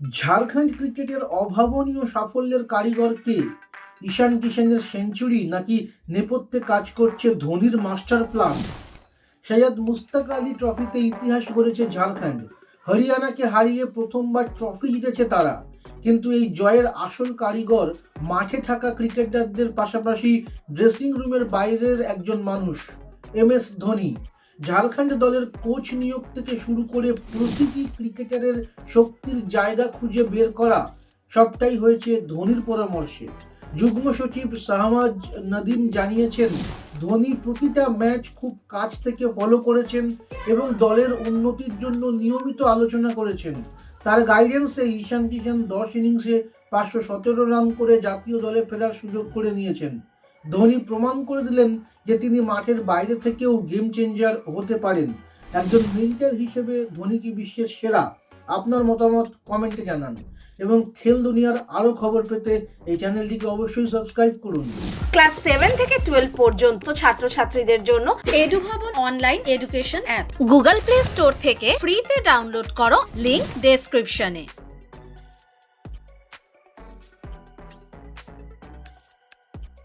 ঝাড়খণ্ড ক্রিকেটের অভাবনীয় সাফল্যের কারিগর কে? ঈশান কিষানের সেঞ্চুরি নাকি নেপথ্যে কাজ করছে ধোনির মাস্টার প্ল্যান? সৈয়দ মুস্তাক আলী ট্রফিতে ইতিহাস গড়েছে ঝাড়খণ্ড। হরিয়ানাকে হারিয়ে প্রথমবার ট্রফি জিতেছে তারা। কিন্তু এই জয়ের আসল কারিগর মাঠে থাকা ক্রিকেটারদের পাশাপাশি ড্রেসিং রুমের বাইরের একজন মানুষ, এম এস ধোনি। ঝাড়খণ্ড দলের কোচ নিয়োগ থেকে শুরু করে প্রতিটি ক্রিকেটারের শক্তির জায়গা খুঁজে বের করা সবটাই হয়েছে ধোনির পরামর্শে। যুগ্ম সচিব শাহবাজ নদীম জানিয়েছেন, ধোনি প্রতিটা ম্যাচ খুব কাছ থেকে ফলো করেছেন এবং দলের উন্নতির জন্য নিয়মিত আলোচনা করেছেন। তার গাইডেন্সে ঈশান কিষান দশ ইনিংসে পাঁচশো সতেরো রান করে জাতীয় দলে ফেরার সুযোগ করে নিয়েছেন। ধোনি প্রমাণ করে দিলেন যে তিনি মাঠের বাইরে থেকেও গেম চেঞ্জার হতে পারেন। একজন মিন্টার হিসেবে ধোনি কি বিশ্বের সেরা? আপনার মতামত কমেন্টে জানান। এবং খেল দুনিয়ার আরও খবর পেতে এই চ্যানেলটিকে অবশ্যই সাবস্ক্রাইব করুন। ক্লাস সেভেন থেকে টুয়েলভ পর্যন্ত ছাত্রছাত্রীদের জন্য Edubhavan online education app Google Play Store থেকে ফ্রিতে ডাউনলোড করো লিংক ডেসক্রিপশনে